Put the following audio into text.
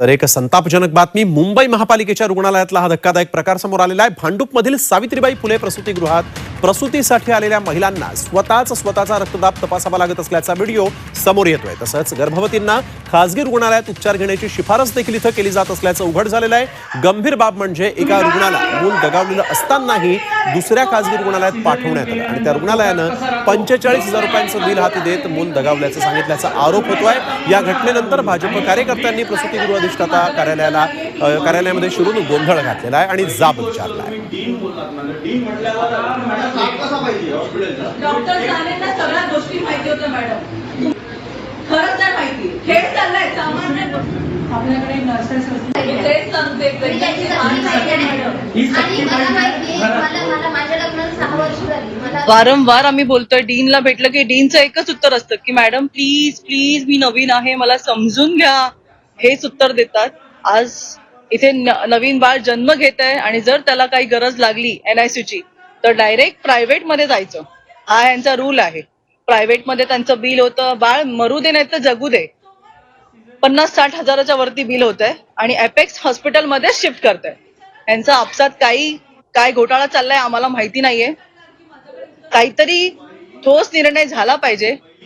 तर एक संतापजनक बातमी मुंबई महापालिकेच्या रुग्णालयातला हा धक्कादायक प्रकार समोर आलेला आहे. भांडूपमधील सावित्रीबाई फुले प्रसूतीगृहात. प्रसूतीसाठी आलेल्या महिलांना स्वतःच स्वतःचा रक्तदाब तपासावा लागत असल्याचा व्हिडिओ समोर येतोय. तसंच गर्भवतींना खासगी रुग्णालयात उपचार घेण्याची शिफारस देखील इथं केली जात असल्याचं उघड झालेलं आहे. गंभीर बाब म्हणजे एका रुग्णाला मूल दगावलेलं असतानाही दुसऱ्या खासगी रुग्णालयात पाठवण्यात आलं आणि त्या रुग्णालयानं पंचेचाळीस हजार रुपयांचं बिल हाती देत मूल दगावल्याचं सांगितल्याचा आरोप होतोय. या घटनेनंतर भाजप कार्यकर्त्यांनी प्रसूतीगृह अधिष्ठाता कार्यालयाला कार्यालयामध्ये शिरून गोंधळ घातलेला आहे आणि जाब विचारला आहे. खरंच नाही माहिती. खेळ चाललाय सामान्य आपल्याकडे नर्सेस तेच सांगते वारंवार आम्ही बोलतोय डीनला भेटलं की डीनचं एकच उत्तर असतं की मॅडम प्लीज प्लीज मी नवीन आहे मला समजून घ्या. हेच उत्तर देतात. आज इथे नवीन बाळ जन्म घेत आहे आणि जर त्याला काही गरज लागली एनआयसीची तर डायरेक्ट प्रायव्हेटमध्ये जायचं. हा यांचा रूल आहे. प्रायव्हेटमध्ये त्यांचं बिल होतं बाळ मरू दे नाही तर जगू दे. पन्नास साठ हजाराच्या वरती बिल होत आहे आणि एपेक्स हॉस्पिटलमध्ये शिफ्ट करत आहे यांचा आपसात काही काय घोटाळा चाललाय आम्हाला माहिती नाहीये. काहीतरी ठोस निर्णय झाला पाहिजे.